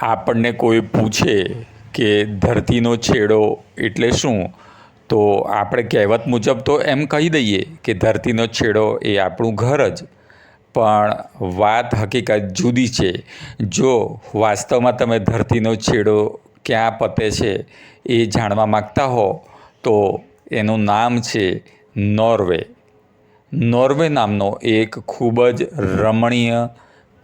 આપણને કોઈ પૂછે કે ધરતીનો છેડો એટલે શું, તો આપણે કહેવત મુજબ તો એમ કહી દઈએ કે ધરતીનો છેડો એ આપણું ઘર જ. પણ વાત હકીકત જુદી છે. જો વાસ્તવમાં તમે ધરતીનો છેડો ક્યાં પતે છે એ જાણવા માગતા હો, તો એનું નામ છે નોર્વે. નોર્વે નામનો એક ખૂબ જ રમણીય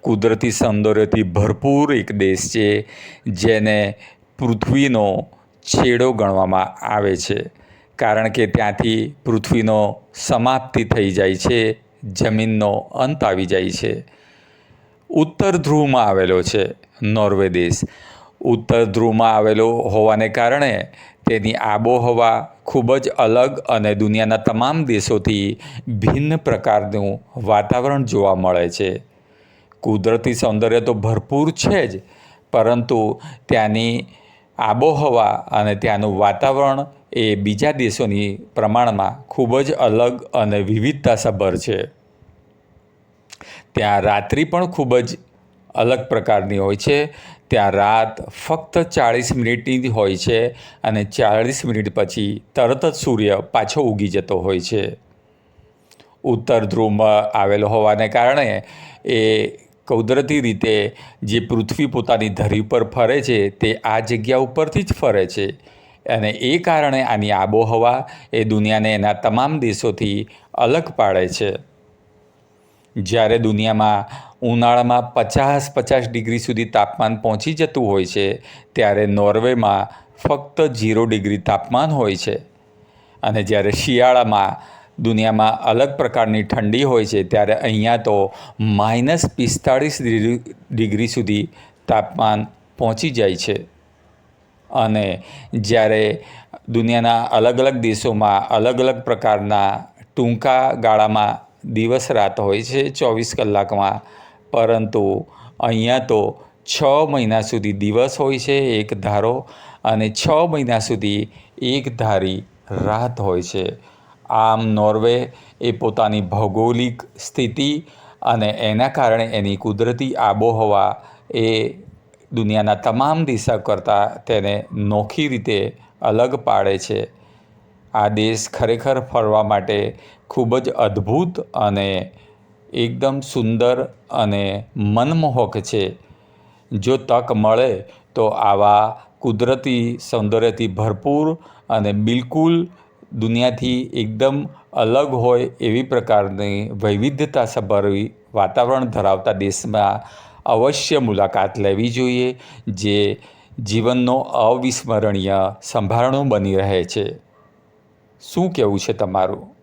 કુદરતી સૌંદર્યથી ભરપૂર એક દેશ છે, જેને પૃથ્વીનો છેડો ગણવામાં આવે છે. કારણ કે ત્યાંથી પૃથ્વીનો સમાપ્તિ થઈ જાય છે, જમીનનો અંત આવી જાય છે. ઉત્તર ધ્રુવમાં આવેલો છે નોર્વે દેશ. ઉત્તર ધ્રુવમાં આવેલો હોવાને કારણે તેની આબોહવા ખૂબ જ અલગ અને દુનિયાના તમામ દેશોથી ભિન્ન પ્રકારનું વાતાવરણ જોવા મળે છે. કુદરતી સૌંદર્ય તો ભરપૂર છે જ, પરંતુ ત્યાંની આબોહવા અને ત્યાંનું વાતાવરણ એ બીજા દેશોની પ્રમાણમાં ખૂબ જ અલગ અને વિવિધતાસભર છે. ત્યાં રાત્રિ પણ ખૂબ જ અલગ પ્રકારની હોય છે. ત્યાં રાત ફક્ત ચાળીસ મિનિટની હોય છે અને ચાળીસ મિનિટ પછી તરત જ સૂર્ય પાછો ઉગી જતો હોય છે. ઉત્તર ધ્રુવમાં આવેલો હોવાને કારણે એ કુદરતી રીતે જે પૃથ્વી પોતાની ધરી ઉપર ફરે છે, તે આ જગ્યા ઉપરથી જ ફરે છે. અને એ કારણે આની આબોહવા એ દુનિયાને એના તમામ દેશોથી અલગ પાડે છે. જ્યારે દુનિયામાં ઉનાળામાં પચાસ પચાસ ડિગ્રી સુધી તાપમાન પહોંચી જતું હોય છે, ત્યારે નોર્વેમાં ફક્ત ઝીરો ડિગ્રી તાપમાન હોય છે. અને જ્યારે શિયાળામાં દુનિયામાં અલગ પ્રકારની ઠંડી હોય છે, ત્યારે અહીંયા તો માઇનસ પિસ્તાળીસ ડિગ્રી સુધી તાપમાન પહોંચી જાય છે. અને જ્યારે દુનિયાના અલગ અલગ દેશોમાં અલગ અલગ પ્રકારના ટૂંકા ગાળામાં દિવસ રાત હોય છે, ચોવીસ કલાકમાં, પરંતુ અહીંયા તો છ મહિના સુધી દિવસ હોય છે, એક ધારો, અને છ મહિના સુધી એક ધારી રાત હોય છે. આમ નોર્વે એ પોતાની ભૌગોલિક સ્થિતિ અને એના કારણે એની કુદરતી આબોહવા એ દુનિયાના તમામ દિશા કરતાં તેને નોખી રીતે અલગ પાડે છે. આ દેશ ખરેખર ફરવા માટે ખૂબ જ અદ્ભુત અને એકદમ સુંદર અને મનમોહક છે. જો તક મળે તો આવા કુદરતી સૌંદર્યથી ભરપૂર અને બિલકુલ દુનિયાથી એકદમ અલગ હોય એવી પ્રકારની વૈવિધ્યતા વૈવિધ્યતાસભર વાતાવરણ ધરાવતા દેશમાં અવશ્ય મુલાકાત લેવી જોઈએ, જે જીવનનો અવિસ્મરણીય સંભારણો બની રહે છે. શું કહેવું છે તમારું?